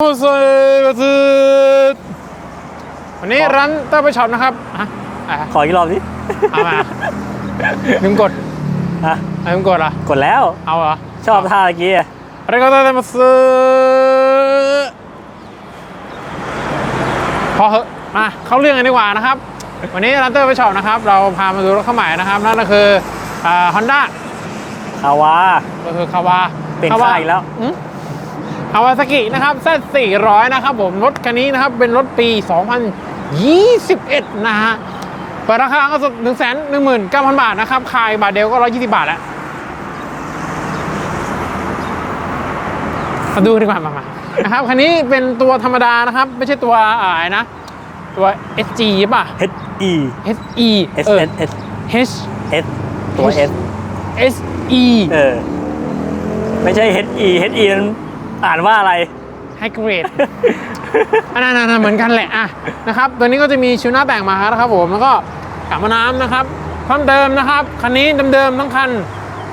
โอ้สวัสดีวันนี้ร้านเตอร์ไปช็อปนะครับฮะอะขออีกรอบสิเอามาลืมกดฮะเอาลืมกดเหรอะกดแล้ว เอาเหรอชอบท่าเมื่อกี้อะอะไรก็ได้มาซื้อพอเหอะมาเข้าเรื่องกันดีกว่านะครับ วันนี้ร้านเตอร์ไปช็อปนะครับ เราพามาดูรถเข้าใหม่นะครับ นั่นก็คืออ่าฮอนด้าคาวาก็คือคาวาเปลี่ยนค่ายอีกแล้ว คาวาซากินะครับ Z400 นะครับผม รถคันนี้นะครับ เป็นรถปี 2021 นะฮะเปิดราคาก็สุด1 1 9 0 0 0 บาทนะครับ ขายบาทเดียวก็ 120 บาทแล้วมาดูดีกว่ามามานะครับ คันนี้เป็นตัวธรรมดานะครับ ไม่ใช่ตัวอะไรนะ ตัว SG ป่ะ H E SE S เออ S S H S ตัว S SE เออ ไม่ใช่ H E H E มัน อ่านว่าอะไรไฮเกรดอันนั้นเหมือนกันแหละอะนะครับตัวนี้ก็จะมีชิวหน้าแต่งมาครับผมแล้วก็กลับมาน้ำนะครับเพิ่มเติมนะครับคันนี้เดิมๆทั้งคัน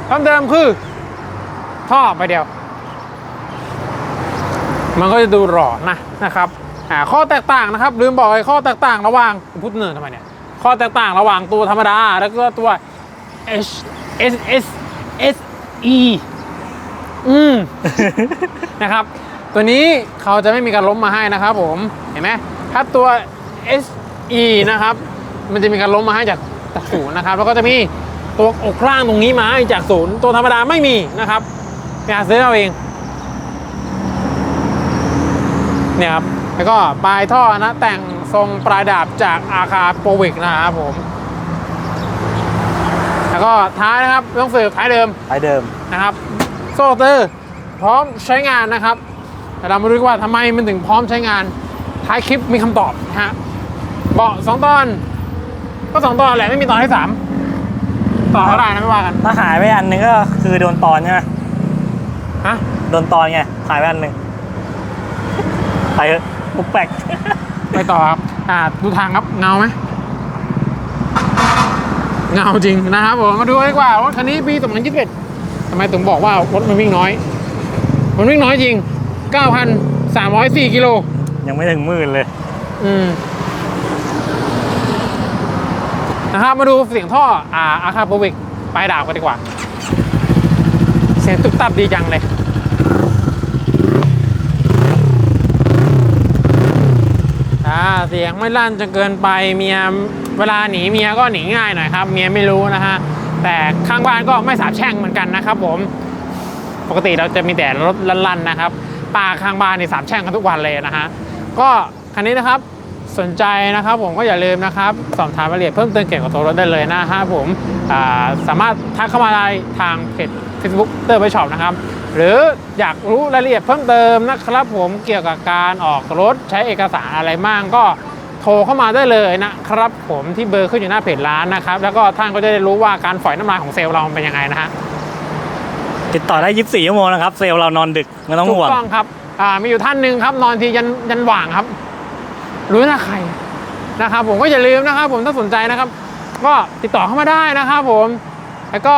เพิ่มเติมคือ ท่อไปเดียว มันก็จะดูหล่อนะนะครับอ่าข้อแตกต่างนะครับ ลืมบอกไอ้ข้อแตกต่างระหว่างพูดเนินทำไมเนี่ยข้อแตกต่างระหว่างตัวธรรมดา แล้วก็ตัว H S S S E อืม นะครับ ตัวนี้เขาจะไม่มีการล้มมาให้นะครับผมเห็นไหมถ้าตัว SE นะครับ มันจะมีการล้มมาให้จากจากศูนย์นะครับ แล้วก็จะมีตัวอกล่างตรงนี้มาให้จากศูนย์ตัวธรรมดาไม่มีนะครับไปหาซื้อเอาเองเนี่ยครับแล้วก็ปลายท่อนะแต่งทรงปลายดาบจากอาคาโปรวิกนะครับผม แล้วก็ท้ายนะครับต้องเสิร์ฟท้ายเดิมไปเดิมนะครับ โซลเตอร์พร้อมใช้งานนะครับแต่เรามาดูดีกว่าทำไมมันถึงพร้อมใช้งานท้ายคลิปมีคำตอบนะฮะเบาะสองตอน ก็สองตอนแหละไม่มีตอนที่สามต่อเท่าไหร่นะไม่ว่ากันถ้าหายไปอันหนึงก็คือโดนตอนใช่ไหมฮะโดนตอนไงหายไปอันหนึ่งไปเถอะมุกแปลกไปต่อครับอ่าดูทางครับเงาไหมเงาจริงนะครับผมมาดูดีกว่ารถคันนี้ปี2021 ทำไมถึงบอกว่ารถมันวิ่งน้อย มันวิ่งน้อยจริง 9,304กิโล ยังไม่ถึงหมื่นเลย อืมนะครับ มาดูเสียงท่ออ่าอาคาโปวิกปลายดาบกันดีกว่า เสียงตุบตับดีจังเลยอ่าเสียงไม่ลั่นจนเกินไปเมียเวลาหนีเมียก็หนีง่ายหน่อยครับ เมียไม่รู้นะฮะ แต่ข้างบ้านก็ไม่สาบแช่งเหมือนกันนะครับผมปกติเราจะมีแต่รถลั่นๆนะครับป้าข้างบ้านนี่สาบแช่งกันทุกวันเลยนะฮะก็คันนี้นะครับสนใจนะครับผมก็อย่าลืมนะครับ สอบถามรายละเอียดเพิ่มเติมเกี่ยวกับตัวรถได้เลยนะฮะผมสามารถทักเข้ามาได้ทางเพจ Facebook เตอร์ไปช็อปนะครับ หรืออยากรู้รายละเอียดเพิ่มเติมนะครับผมเกี่ยวกับการออกรถใช้เอกสารอะไรบ้างก็ โทรเข้ามาได้เลยนะครับผมที่เบอร์ขึ้นอยู่หน้าเพจร้านนะครับ แล้วก็ท่านก็จะได้รู้ว่าการฝอยน้ำลายของเซลล์เรามันเป็นยังไงนะฮะติดต่อได้ 24ชั่วโมงนะครับ เซลล์เรานอนดึกไม่ต้องถูห่วกงต้องครับอ่ามีอยู่ท่านหนึ่งครับ นอนทียันยันหว่างครับ รู้นะใครนะครับ ผมก็อย่าลืมนะครับ ผมถ้าสนใจนะครับ ก็ติดต่อเข้ามาได้นะครับ ผมแล้วก็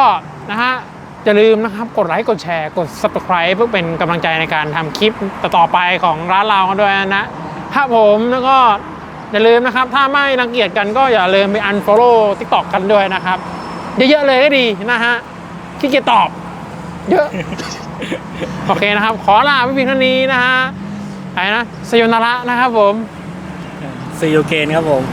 นะฮะอย่าลืมนะครับกดไลค์กดแชร์กด subscribe เพื่อเป็นกำลังใจในการทำคลิปต่อๆไปของร้านเรากันด้วยนะครับผมแล้วก็ อย่าลืมนะครับ ถ้าไม่รังเกียจกันก็อย่าลืมไป unfollow ติ๊กตอกันด้วยนะครับ เยอะๆเลยก็ดีนะฮะขี้เกียจตอบ เยอะ โอเคนะครับ ขอลาไปเพียงเท่านี้นะฮะไปนะสยนาระนะครับผมซีโอเกนครับผม